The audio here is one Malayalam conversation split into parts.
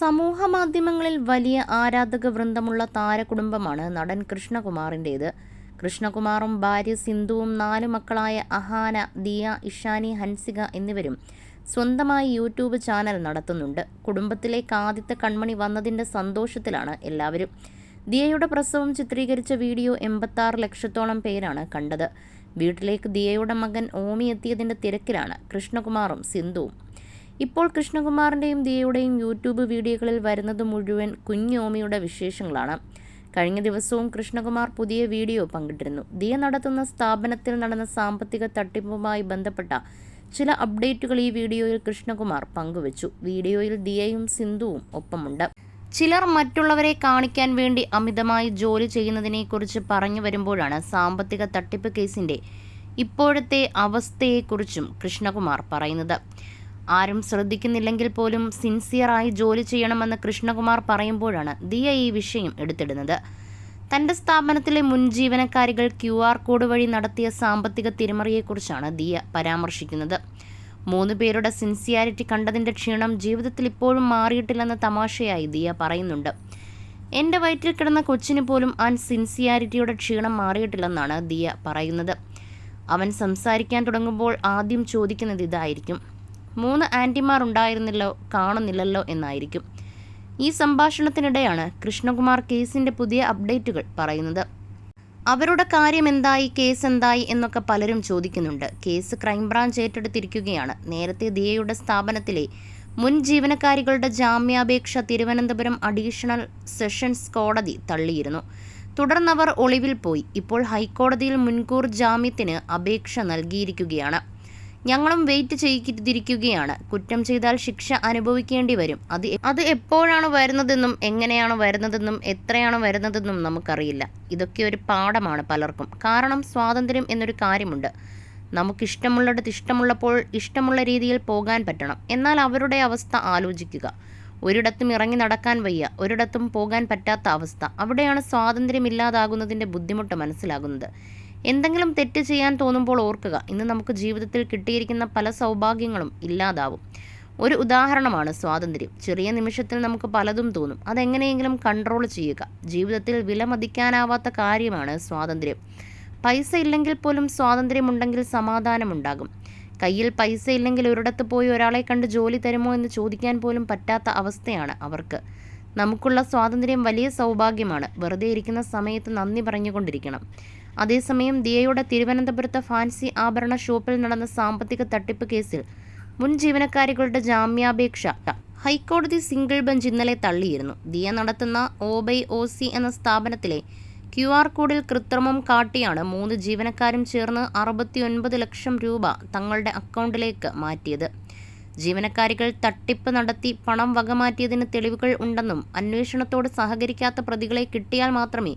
സമൂഹ മാധ്യമങ്ങളിൽ വലിയ ആരാധക വൃന്ദമുള്ള താരകുടുംബമാണ് നടൻ കൃഷ്ണകുമാറിന്റേത്. കൃഷ്ണകുമാറും ഭാര്യ സിന്ധുവും നാല് മക്കളായ അഹാന ദിയ ഇഷാനി ഹൻസിക എന്നിവരും സ്വന്തമായി യൂട്യൂബ് ചാനൽ നടത്തുന്നുണ്ട്. കുടുംബത്തിലേക്ക് ആദ്യത്തെ കൺമണി വന്നതിന്റെ സന്തോഷത്തിലാണ് എല്ലാവരും. ദിയയുടെ പ്രസവം ചിത്രീകരിച്ച വീഡിയോ എൺപത്താറ് ലക്ഷത്തോളം പേരാണ് കണ്ടത്. വീട്ടിലേക്ക് ദിയയുടെ മകൻ ഓമി എത്തിയതിന്റെ തിരക്കിലാണ് കൃഷ്ണകുമാറും സിന്ധുവും. ഇപ്പോൾ കൃഷ്ണകുമാറിന്റെയും ദിയയുടെയും യൂട്യൂബ് വീഡിയോകളിൽ വരുന്നത് മുഴുവൻ കുഞ്ഞോമിയുടെ വിശേഷങ്ങളാണ്. കഴിഞ്ഞ ദിവസവും കൃഷ്ണകുമാർ പുതിയ വീഡിയോ പങ്കിട്ടിരുന്നു. ദിയ നടത്തുന്ന സ്ഥാപനത്തിൽ നടന്ന സാമ്പത്തിക തട്ടിപ്പുമായി ബന്ധപ്പെട്ട ചില അപ്ഡേറ്റുകൾ ഈ വീഡിയോയിൽ കൃഷ്ണകുമാർ പങ്കുവച്ചു. വീഡിയോയിൽ ദിയയും സിന്ധുവും ഒപ്പമുണ്ട്. ചിലർ മറ്റുള്ളവരെ കാണിക്കാൻ വേണ്ടി അമിതമായി ജോലി ചെയ്യുന്നതിനെക്കുറിച്ച് പറഞ്ഞു വരുമ്പോഴാണ് സാമ്പത്തിക തട്ടിപ്പ് കേസിന്റെ ഇപ്പോഴത്തെ അവസ്ഥയെക്കുറിച്ചും കൃഷ്ണകുമാർ പറയുന്നത്. ആരും ശ്രദ്ധിക്കുന്നില്ലെങ്കിൽ പോലും സിൻസിയറായി ജോലി ചെയ്യണമെന്ന് കൃഷ്ണകുമാർ പറയുമ്പോഴാണ് ദിയ ഈ വിഷയം എടുത്തിടുന്നത്. തന്റെ സ്ഥാപനത്തിലെ മുൻ ജീവനക്കാരികൾ ക്യു ആർ കോഡ് വഴി നടത്തിയ സാമ്പത്തിക തിരിമറിയെക്കുറിച്ചാണ് ദിയ പരാമർശിക്കുന്നത്. മൂന്ന് പേരുടെ സിൻസിയാരിറ്റി കണ്ടതിന്റെ ക്ഷീണം ജീവിതത്തിൽ ഇപ്പോഴും മാറിയിട്ടില്ലെന്ന തമാശയായി ദിയ പറയുന്നുണ്ട്. എന്റെ വയറ്റിൽ കിടന്ന കൊച്ചിന് പോലും ആ സിൻസിയാരിറ്റിയുടെ ക്ഷീണം മാറിയിട്ടില്ലെന്നാണ് ദിയ പറയുന്നത്. അവൻ സംസാരിക്കാൻ തുടങ്ങുമ്പോൾ ആദ്യം ചോദിക്കുന്നത് ഇതായിരിക്കും. മൂന്ന് ആന്റിമാർ ഉണ്ടായിരുന്നില്ലോ കാണുന്നില്ലല്ലോ എന്നായിരിക്കും. ഈ സംഭാഷണത്തിനിടെയാണ് കൃഷ്ണകുമാർ കേസിന്റെ പുതിയ അപ്ഡേറ്റുകൾ പറയുന്നത്. അവരുടെ കാര്യം എന്തായി കേസ് എന്തായി എന്നൊക്കെ പലരും ചോദിക്കുന്നുണ്ട്. കേസ് ക്രൈംബ്രാഞ്ച് ഏറ്റെടുത്തിരിക്കുകയാണ്. നേരത്തെ ദിയയുടെ സ്ഥാപനത്തിലെ മുൻ ജീവനക്കാരികളുടെ ജാമ്യാപേക്ഷ തിരുവനന്തപുരം അഡീഷണൽ സെഷൻസ് കോടതി തള്ളിയിരുന്നു. തുടർന്നവർ ഒളിവിൽ പോയി. ഇപ്പോൾ ഹൈക്കോടതിയിൽ മുൻകൂർ ജാമ്യത്തിന് അപേക്ഷ നൽകിയിരിക്കുകയാണ്. ഞങ്ങളും വെയിറ്റ് ചെയ്തിരിക്കുകയാണ്. കുറ്റം ചെയ്താൽ ശിക്ഷ അനുഭവിക്കേണ്ടി വരും. അത് അത് എപ്പോഴാണ് വരുന്നതെന്നും എങ്ങനെയാണ് വരുന്നതെന്നും എത്രയാണ് വരുന്നതെന്നും നമുക്കറിയില്ല. ഇതൊക്കെ ഒരു പാഠമാണ് പലർക്കും. കാരണം സ്വാതന്ത്ര്യം എന്നൊരു കാര്യമുണ്ട്. നമുക്കിഷ്ടമുള്ളിടത്ത് ഇഷ്ടമുള്ളപ്പോൾ ഇഷ്ടമുള്ള രീതിയിൽ പോകാൻ പറ്റണം. എന്നാൽ അവരുടെ അവസ്ഥ ആലോചിക്കുക. ഒരിടത്തും ഇറങ്ങി നടക്കാൻ വയ്യ. ഒരിടത്തും പോകാൻ പറ്റാത്ത അവസ്ഥ. അവിടെയാണ് സ്വാതന്ത്ര്യം ഇല്ലാതാകുന്നതിന്റെ ബുദ്ധിമുട്ട് മനസ്സിലാകുന്നത്. എന്തെങ്കിലും തെറ്റ് ചെയ്യാൻ തോന്നുമ്പോൾ ഓർക്കുക. ഇന്ന് നമുക്ക് ജീവിതത്തിൽ കിട്ടിയിരിക്കുന്ന പല സൗഭാഗ്യങ്ങളും ഇല്ലാതാവും. ഒരു ഉദാഹരണമാണ് സ്വാതന്ത്ര്യം. ചെറിയ നിമിഷത്തിൽ നമുക്ക് പലതും തോന്നും. അതെങ്ങനെയെങ്കിലും കൺട്രോൾ ചെയ്യുക. ജീവിതത്തിൽ വിലമതിക്കാനാവാത്ത കാര്യമാണ് സ്വാതന്ത്ര്യം. പൈസ ഇല്ലെങ്കിൽ പോലും സ്വാതന്ത്ര്യമുണ്ടെങ്കിൽ സമാധാനമുണ്ടാകും കയ്യിൽ പൈസ ഇല്ലെങ്കിൽ ഒരിടത്ത് പോയി ഒരാളെ കണ്ട് ജോലി തരുമോ എന്ന് ചോദിക്കാൻ പോലും പറ്റാത്ത അവസ്ഥയാണ് അവർക്ക്. നമുക്കുള്ള സ്വാതന്ത്ര്യം വലിയ സൗഭാഗ്യമാണ്. വെറുതെ ഇരിക്കുന്ന സമയത്ത് നന്ദി പറഞ്ഞുകൊണ്ടിരിക്കണം. അതേസമയം ദിയയുടെ തിരുവനന്തപുരത്തെ ഫാൻസി ആഭരണ ഷോപ്പിൽ നടന്ന സാമ്പത്തിക തട്ടിപ്പ് കേസിൽ മുൻ ജീവനക്കാരികളുടെ ജാമ്യാപേക്ഷ ഹൈക്കോടതി സിംഗിൾ ബെഞ്ച് ഇന്നലെ തള്ളിയിരുന്നു. ദിയ നടത്തുന്ന ഓബൈ ഒ സി എന്ന സ്ഥാപനത്തിലെ ക്യു ആർ കോഡിൽ കൃത്രിമം കാട്ടിയാണ് മൂന്ന് ജീവനക്കാരും ചേർന്ന് അറുപത്തിയൊൻപത് ലക്ഷം രൂപ തങ്ങളുടെ അക്കൗണ്ടിലേക്ക് മാറ്റിയത്. ജീവനക്കാരികൾ തട്ടിപ്പ് നടത്തി പണം വകമാറ്റിയതിന് തെളിവുകൾ ഉണ്ടെന്നും അന്വേഷണത്തോട് സഹകരിക്കാത്ത പ്രതികളെ കിട്ടിയാൽ മാത്രമേ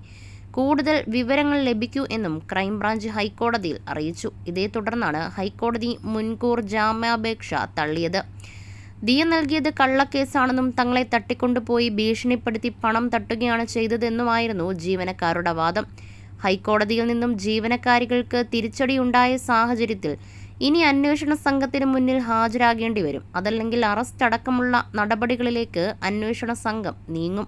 കൂടുതൽ വിവരങ്ങൾ ലഭിക്കൂ എന്നും ക്രൈംബ്രാഞ്ച് ഹൈക്കോടതിയിൽ അറിയിച്ചു. ഇതേ തുടർന്നാണ് ഹൈക്കോടതി മുൻകൂർ ജാമ്യാപേക്ഷ തള്ളിയത്. ദിയ നൽകിയത് കള്ളക്കേസാണെന്നും തങ്ങളെ തട്ടിക്കൊണ്ടുപോയി ഭീഷണിപ്പെടുത്തി പണം തട്ടുകയാണ് ചെയ്തതെന്നുമായിരുന്നു ജീവനക്കാരുടെ വാദം. ഹൈക്കോടതിയിൽ നിന്നും ജീവനക്കാരികൾക്ക് തിരിച്ചടിയുണ്ടായ സാഹചര്യത്തിൽ ഇനി അന്വേഷണ സംഘത്തിന് മുന്നിൽ ഹാജരാകേണ്ടി വരും. അതല്ലെങ്കിൽ അറസ്റ്റ് അടക്കമുള്ള നടപടികളിലേക്ക് അന്വേഷണ സംഘം നീങ്ങും.